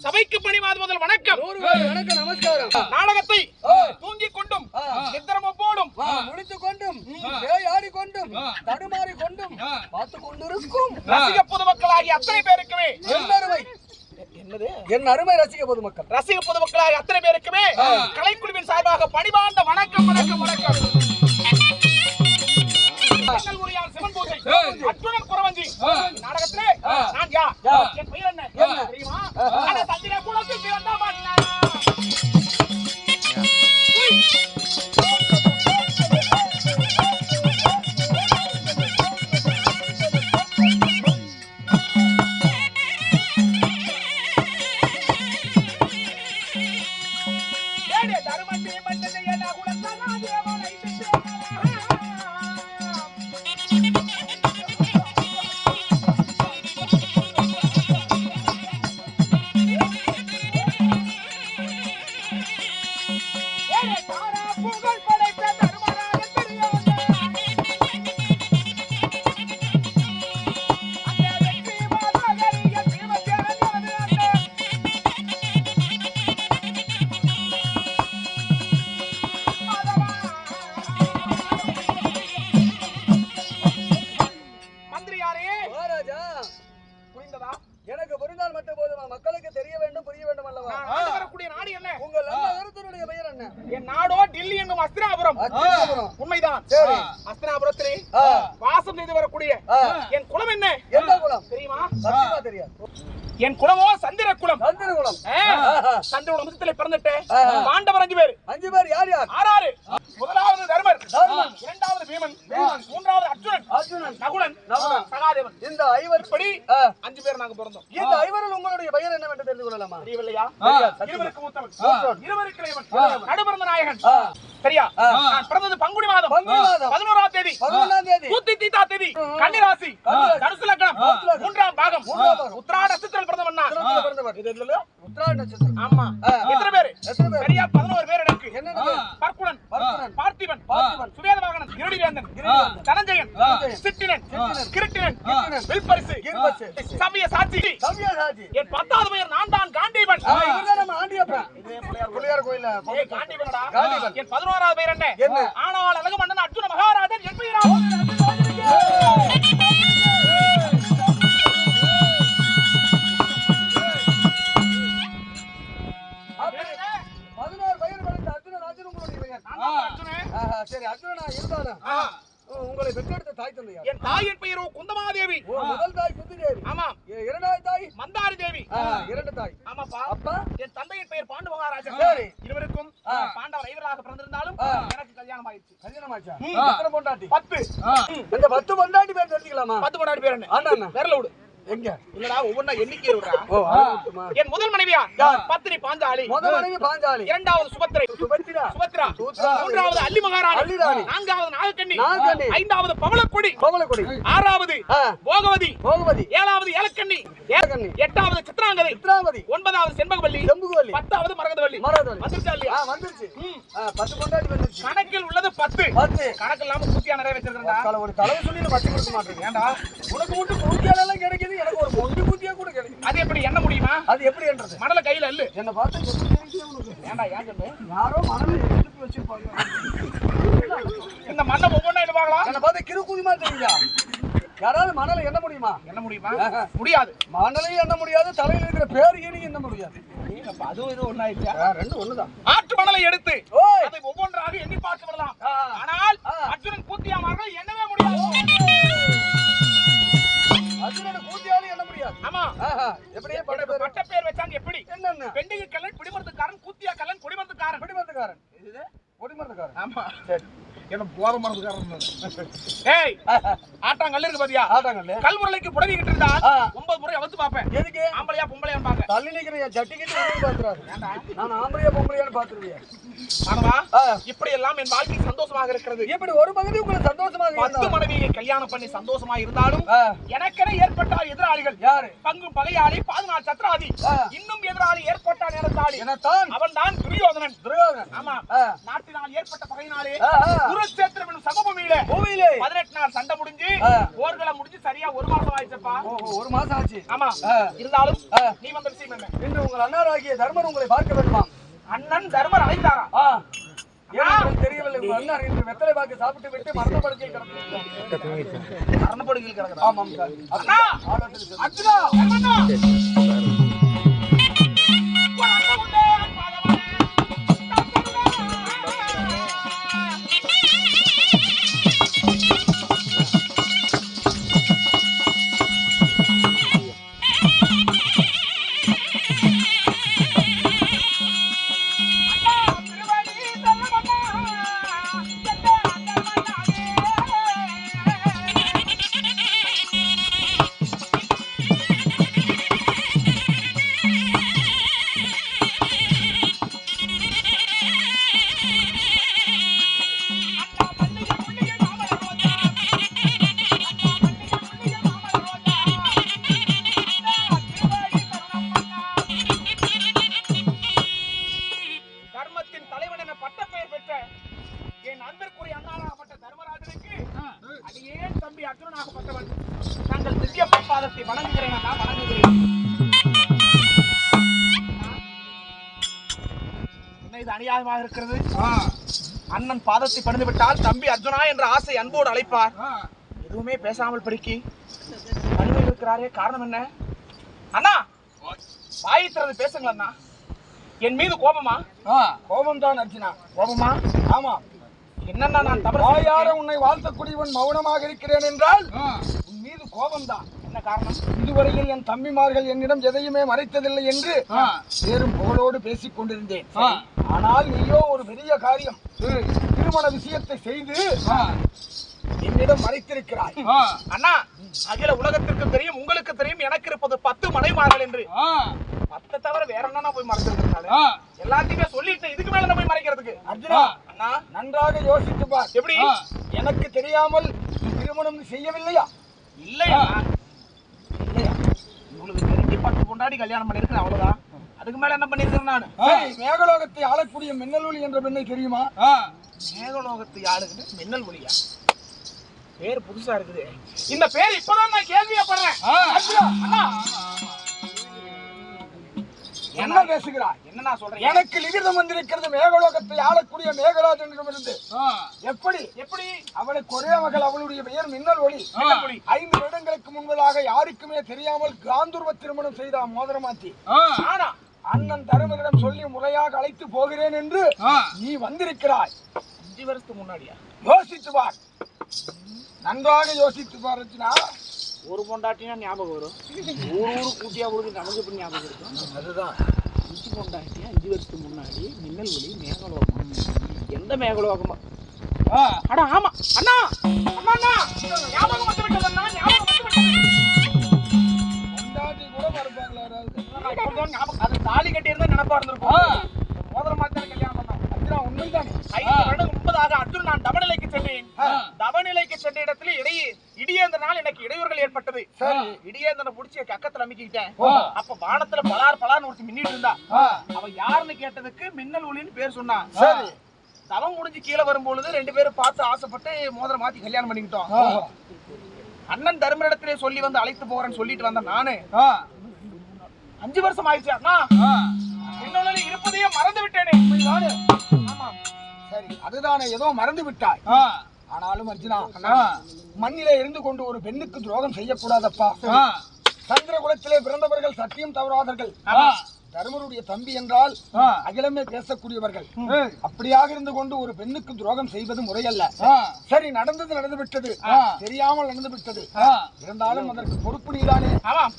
சபைக்கு பணிவாத முதல் வணக்கம். வணக்கம் நமஸ்காரம். நாடகத்தை. தூங்கிக் கொண்டும் ஆ. நித்திரமப்போடும் ஆ, முடித்துக் கொண்டும் பேயாடி கொண்டும் தடுமாறி கொண்டும் பார்த்து கொண்டிருக்கும். ரசிக பொதுமக்களாகிய அத்தனை பேருக்குமே. என்னது? என் அருமை ரசிக பொதுமக்கள். ரசிக பொதுமக்களாகிய அத்தனை பேருக்குமே கலைக்குழுவின் சார்பாக பணிவார்ந்த வணக்கம் வணக்கம் வணக்கம். Oh, எனக்கு புரிந்தால் மட்டும் போதுமா? மக்களுக்கு தெரிய அல்லவா? நான் ஆண்டு வரக்கூடிய நாடு என்ன? உங்கள் நல்ல கருத்தினுடைய பெயர் என்ன? என் நாடோ டில்லி என்னும் அஸ்தினாபுரம். உண்மைதான். அஸ்தினாபுரத்திலே வாசம் செய்து வரக்கூடிய. என் குலம் என்ன? எந்த குலம்? தெரியுமா? தெரியாது. என் குலமோ சந்திர குலம் சந்திர குலம். சந்திர வம்சத்திலே பிறந்துட்டு ஆஹா. பாண்டவர் அஞ்சு பேர். அஞ்சு பேர் யார் யார்? ஆறாறு. முதலாவது தர்மர். இரண்டாவது பீமன். மூன்றாவது அர்ஜுனன். அர்ஜுனன். நகுலன். சகாதேவன். இந்த ஐவர் ஆ, அஞ்சு பேர் நாங்க பிறந்தோம் இந்த ஐவரில் உங்களுடைய பெயர் என்னவென்று தெரிந்து கொள்ளலாமா தெரியவில்லையா. இருவருக்கு மூத்தவன். இருவருக்கு இளையவன். நடுபிறந்த நாயகன். சரியா. நான் பிறந்தது பங்குனி மாதம். பதினோராம் தேதி பதினொன்றாம் தேதி தூத்தி தீத்தா தேதி கன்னிராசி. தனுசு லக்னம். மூன்றாம் பாகம். உத்திராட நட்சத்திரம் பிறந்தவன் நான். சிறப்புல பிறந்தவர். இது எதுல? உத்திராட நட்சத்திரம் ஆமா. எத்தனை பேரு? சரியா பதினோரு பேர் எனக்கு பேர்? பர்க்குணன். பார்த்திபன் பார்த்திபன். சுவேதவாகனன் இருடிவேந்தன் இருடிவேந்தன். சிட்டினன். கிருட்டினன். வில்பரிசு கில்பரிசு. சமய சாட்சி. என் பத்தாவது பெயர் நான் தான் காண்டீபன் இவர்தான் நம்ம ஆண்டியப்பன். பிள்ளையார் கோயில்ல ஏய், காண்டீபனடா. காண்டீபன். என் பதினோராவது பெயர் என்ன என்ன? ஆனால் அழகு மன்னன் அர்ஜுன மகாராஜன் என் பெயரா சரி அர்ஜுனனா இருந்தாலும் ஆ. உங்களை பெற்றெடுத்த தாய் தந்தை யார்? என் தாயின் பெயரோ குந்தமாதேவி. முதல் தாய் ஆமா இரண்டாவது தாய்? மந்தாரி தேவி. இரண்டு தாய். ஆமாப்பா. அப்பா? என் தந்தையின் பெயர் பாண்டு மகாராஜன். சரி. இருவருக்கும். பாண்டவர் ஐவராக பிறந்திருந்தாலும். எனக்கு கல்யாணம் ஆயிடுச்சு. கல்யாணமாச்சா? ம். எத்தனை பொண்டாட்டி? பத்து. இந்த பத்து பொண்டாட்டி பேர் தெரிஞ்சுக்கலாமா? பத்து கொண்டாடி பேர் என்ன? விரல விடு. எங்க? இல்லடா ஒவ்வொன்றா எண்ணிக்கை விடுறா. ஓ அது மட்டுமா? என் முதல் மனைவியா? பத்தினி பாஞ்சாலி. மனைவி பாஞ்சாலி. இரண்டாவது சுபத்திரை சுபத்திரா சுபத்ரா. மூன்றாவது அல்லி மகாராணி அல்லிராணி. நான்காவது நாகக்கண்ணி. நாகக்கண்ணி. ஐந்தாவது பவளக்கொடி. கோவலக்குடி ஆறாவது போகவதி. போகவதி. ஏழாவது ஏலக்கண்ணி. ஏகண்ணி எட்டாவது சித்ராங்கதை. சித்ராவதி ஒன்பதாவது செண்பகவல்லி. செம்புகோலி பத்தாவது மரகதவல்லி. மரதவல்லி வந்துருச்சா இல்லையா? பத்து கணக்கில் உள்ளது பத்து. பத்து. கணக்கு இல்லாம பூர்த்தியா நிறைய வச்சிருக்கா ஒரு தலைவை சொல்லி நான் வச்சு கொடுக்க மாட்டேங்க ஏண்டா உனக்கு மட்டும் கூத்தியாலெல்லாம் கிடைக்குது. எனக்கு ஒரு மொண்டி கூத்தியா கூட கிடைக்குது. அது எப்படி எண்ண முடியுமா? அது எப்படி என்றது மணல கையில இல்ல என்ன பார்த்தா? ஏண்டா ஏன் சொல்லு? யாரோ மனதில் எடுத்து வச்சிருப்பாங்க. இந்த மண்ணை ஒவ்வொன்றா எடுப்பாங்களா என்ன பார்த்தா கிரு குதிமா தெரியுதா? யாராவது மணலை எண்ண முடியுமா? என்ன முடியுமா? முடியாது. மணலையும் எண்ண முடியாது தலையில் இருக்கிற பேர் ஈனையும் எண்ண முடியாது? அதுவும் இது ஒண்ணாயிடுச்சா ஆ, ரெண்டும் ஒண்ணுதான். ஆற்று மணலை எடுத்து அதை ஒவ்வொன்றாக எண்ணி பார்த்து விடலாம். ஆனால். அர்ஜுனன் பூத்தியாமார்கள் எண்ணவே முடியாது. அர்ஜுனோட கூத்தியாலும் எண்ண முடியாது. ஆமா. எப்படியே பட்ட பட்ட பேர் வச்சாங்க எப்படி? என்னென்ன? பெண்டிகை கல்லன் பிடிமருந்துக்காரன் கூத்தியா கல்லன் குடிமருந்துக்காரன். பிடிமருந்துக்காரன் இது? குடிமருந்துக்காரன். ஆமா. சரி. என்ன போத மறந்துக்காரன் ஏய் ஆட்டாங்கல்ல இருக்கு பாத்தியா? ஆட்டாங்கல்ல. கல்முறைக்கு புடவை கிட்டு இருந்தா. ஒன்பது முறை அவுத்து பாப்பேன் எதுக்கு? ஆம்பளையா பொம்பளையா பாக்க தள்ளி நிக்கிற என் ஜட்டி கிட்ட வந்து பாத்துறாரு நான் ஆம்பளையா பொம்பளையான்னு பாத்துருவேன் ஆனவா. இப்படி எல்லாம் என் வாழ்க்கை சந்தோஷமாக இருக்கிறது. இப்படி ஒரு பகுதி உங்களுக்கு சந்தோஷமாக பத்து? மனைவியை கல்யாணம் பண்ணி சந்தோஷமா இருந்தாலும் எனக்கென ஏற்பட்டால் எதிராளிகள். யாரு? பங்கு பகையாளி பாதுகாப்பு சத்ராதி. இன்னும் எதிராளி ஏற்பட்டால் நேரத்தாளி அவன் தான் துரியோதனன். துரியோதனன். ஆமா. நாட்டினால் ஏற்பட்ட பகையினாலே குருச்சேத்திரம் என்னும் சமபூமியில பூமியிலே. பதினெட்டு நாள் சண்டை முடிஞ்சு. போர்களை முடிஞ்சு சரியா ஒரு மாசம் ஆயிடுச்சப்பா. ஒரு மாசம் ஆச்சு. ஆமா. இருந்தாலும். நீ வந்த விஷயம் என்ன இன்று உங்கள் அண்ணாராகிய தர்மர் உங்களை பார்க்க வேண்டுமா? அண்ணன் தர்மர் அழைத்தாரா? தெரியவில்லை? உங்கள் அண்ணன் இன்று வெத்தலை பாக்கு சாப்பிட்டு விட்டு மரண படுக்கையில் கிடந்தார் மரணப்படுகையில் கிடக்கிறார். ஆமாம் சார். அண்ணா! நாங்கள் திவ்ய பாதத்தை வணங்குகிறேன் அண்ணா வணங்குகிறேன். இது அநியாயமாக இருக்கிறது. அண்ணன் பாதத்தை பணிந்து விட்டால் தம்பி அர்ஜுனா என்ற ஆசை அன்போடு அழைப்பார். எதுவுமே பேசாமல் படிக்கி அழுது இருக்கிறாரே காரணம் என்ன? அண்ணா வாயை திறந்து பேசுங்கள் என் மீது கோபமா? கோபம் தான் அர்ஜுனா. கோபமா? ஆமா. என்னன்னா நான் தவறு வாயார? உன்னை வாழ்த்தக்கூடியவன் மௌனமாக இருக்கிறேன் என்றால் உன் மீது கோபம் தான் என்ன காரணம்? இதுவரையில் என் தம்பிமார்கள் என்னிடம் எதையுமே மறைத்ததில்லை என்று சேரும் புகழோடு பேசிக் கொண்டிருந்தேன். ஆனால் நீயோ ஒரு பெரிய காரியம். திருமண விஷயத்தை செய்து என்னிடம் மறைத்திருக்கிறாய். அண்ணா அகில உலகத்திற்கு தெரியும் உங்களுக்கு தெரியும் எனக்கு இருப்பது பத்து மனைமார்கள் என்று. பத்தை தவிர வேற என்ன போய் மறைச்சிருக்காரு எல்லாத்தையுமே சொல்லிட்டு இதுக்கு மேல போய் மறைக்கிறதுக்கு? அர்ஜுனா நன்றாக யோசித்து பார். எப்படி? எனக்கு தெரியாமல் திருமணம் செய்யவில்லையா? இல்லையா? இல்லையா? உங்களுக்கு தெரிஞ்சு பத்து பொண்டாடி கல்யாணம் பண்ணிருக்கேன் அவ்வளவுதான். அதுக்கு மேல என்ன பண்ணிருக்கேன் நான்? மேகலோகத்தை ஆளக்கூடிய மின்னலொளி என்ற பெண்ணை தெரியுமா? மேகலோகத்தை ஆளுகிட்டு மின்னல் ஒளியா பேர் புதுசா இருக்குது. இந்த பேர் இப்பதான் நான் அண்ணா. என்ன பேசுகிறாய்? என்ன நான் சொல்றேன்? எனக்கு லிகிதம் வந்திருக்கிறது மேகலோகத்தை ஆளக்கூடிய மேகராஜனிடமிருந்து எப்படி? எப்படி? அவளுக்கு ஒரே மகள் அவளுடைய பெயர் மின்னல் ஒளி. ஐந்து வருடங்களுக்கு முன்பதாக யாருக்குமே தெரியாமல் காந்தூர்வ திருமணம் செய்தா மோதிரமாத்தி. ஆனா அண்ணன் தருமரிடம் சொல்லி முறையாக அழைத்து போகிறேன் என்று நீ வந்திருக்கிறாய். அஞ்சு வருஷத்துக்கு முன்னாடியா? யோசித்து பார் நன்றாக யோசித்து பார் ரச்சினா. ஒரு பொண்டாட்டினா ஞாபகம் வரும். ஊர் ஊரு கூட்டியா கொடுத்து நமக்கு எப்படி ஞாபகம் இருக்கும்? அதுதான். அஞ்சு பொண்டாட்டியா அஞ்சு வருஷத்துக்கு முன்னாடி மின்னல் ஒளி மேகலோகம். எந்த மேகலோகமா. அட ஆமா. அண்ணா! அண்ணா அண்ணா! ஞாபகம் வந்து விட்டது அண்ணா. ஞாபகம் வந்து விட்டது. கூட மறுப்பாங்களா ஞாபகம். அது தாலி கட்டி இருந்தா நினைப்பா இருந்திருக்கும். மோதிரம் மாதிரி கல்யாணம் பண்ணோம் அர்ஜுனா உண்மைதானே. ஐந்து வருடம் முன்பதாக அர்ஜுன் நான் தவநிலைக்கு சென்றேன். தவநிலைக்கு சென்ற இடத்துல இடையே இடியேந்தனால் எனக்கு இடையூறுகள் ஏற்பட்டது. சரி. இடியேந்தனை புடிச்சு கக்கத்துல அமைக்கிட்டேன். அப்ப வானத்துல பலார் பலார்னு ஒருத்தி மின்னிட்டு இருந்தா. அவ யாருன்னு கேட்டதுக்கு மின்னல் ஒளின்னு பேர் சொன்னா. சரி. தவம் முடிஞ்சு கீழே வரும்பொழுது ரெண்டு பேரும் பார்த்து ஆசைப்பட்டு மோதிரம் மாத்தி கல்யாணம் பண்ணிக்கிட்டோம். அண்ணன் தர்மரிடத்திலே சொல்லி வந்து அழைத்து போறேன்னு சொல்லிட்டு வந்த நானு. அஞ்சு வருஷம் ஆயிடுச்சு அண்ணா. மின்னலில் இருப்பதையே மறந்து விட்டேனே? ஆமா சரி அதுதானே. ஏதோ மறந்து விட்டாய் ஆனாலும் அர்ஜுனா மண்ணிலே இருந்து கொண்டு ஒரு பெண்ணுக்கு துரோகம் செய்யக்கூடாதப்பா. ஆ, சந்திர குலத்திலே பிறந்தவர்கள் சத்தியம் தவறாதவர்கள். தருமருடைய தம்பி என்றால். அகிலமே பேசக்கூடியவர்கள். அப்படியாக இருந்து கொண்டு ஒரு பெண்ணுக்கு துரோகம் செய்வது முறையல்ல. சரி நடந்தது நடந்து விட்டது. தெரியாமல் நடந்து விட்டது இருந்தாலும் அதற்கு பொறுப்பு நீதானே.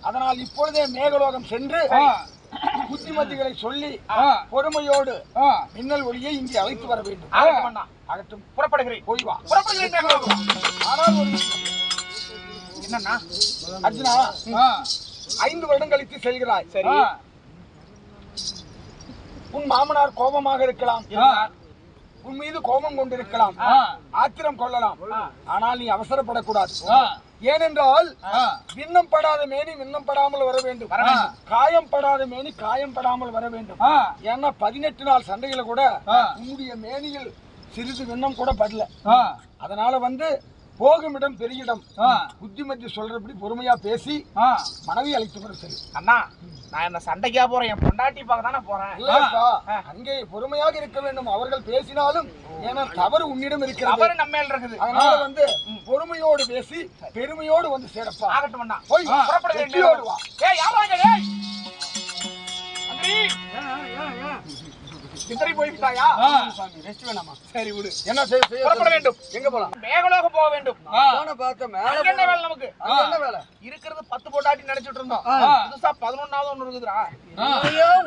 அதனால் இப்பொழுதே மேகலோகம் சென்று புத்திமதிகளை சொல்லி பொறுமையோடு. மின்னல் ஒளியை இங்கே அழைத்து வர வேண்டும். அகட்டும் புறப்படுகிறேன். போய் வா. புறப்படுகிறேன். ஆனால் ஒரு அர்ஜுனா ஐந்து வருடம் கழித்து செல்கிறாய். சரி. உன் மாமனார் கோபமாக இருக்கலாம். உன் மீது கோபம் கொண்டிருக்கலாம். ஆத்திரம் கொள்ளலாம். ஆனால் நீ அவசரப்படக்கூடாது. ஏனென்றால் விண்ணம் படாத மேனி விண்ணம் படாமல் வர வேண்டும். காயம் படாத மேனி காயம் படாமல் வர வேண்டும். ஏன்னா பதினெட்டு நாள் சண்டையில கூட உன்னுடைய மேனியில் சிறிது விண்ணம் கூட படல. அதனால வந்து போகும் இடம் பெரிய இடம் புத்திமதி சொல்றபடி பொறுமையா பேசி மனைவி அழைத்து வர சரி. அண்ணா நான் என்ன சண்டைக்கா போறேன்? என் பொண்டாட்டி பார்க்க தானே போறேன். அங்கே பொறுமையாக இருக்க வேண்டும். அவர்கள் பேசினாலும் ஏன்னா தவறு உன்னிடம் இருக்கிறது. அவரு நம்ம இருக்குது. அதனால வந்து பொறுமையோடு பேசி பெருமையோடு வந்து சேரப்பா. ஆகட்டும் அண்ணா. போய் புறப்பட வேண்டும் வா. ஏய் யாராங்க ஏய். அந்திரி சித்தரி போய்விட்டாயா சாமி ரெஸ்ட் வேணாமா? சரி விடு. என்ன செய்ய புறப்பட வேண்டும். எங்க போலாம்? மேகலோக போக வேண்டும். போன பார்த்த மேல என்ன வேலை நமக்கு? என்ன வேலை? இருக்கிறது பத்து பொண்டாட்டி நினைச்சிட்டு இருந்தோம். புதுசா பதினொன்னாவது ஒண்ணு இருக்குதுடா.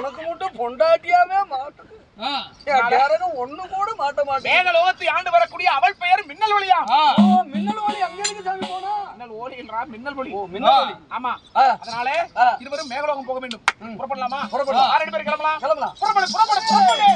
உனக்கு மட்டும் பொண்டாட்டியாவே மாட்டுது யாரும் ஒண்ணு கூட மாட்ட மாட்டேன். மேகலோகத்தை ஆண்டு வரக்கூடிய அவள் பெயர் மின்னல் ஒளியா? மின்னல் ஒளி. அங்க இருக்கு சாமி போனா? மின்னல் ஒளி மின்னல் ஒளி. மின்னல் ஒளி. ஆமா. அதனாலே இருவரும் மேகலோகம் போக வேண்டும். புறப்படலாமா? புறப்படலாம். ஆறு பேர் கிளம்பலாம். கிளம்பலாம். புறப்படு புறப்படு புறப்படு.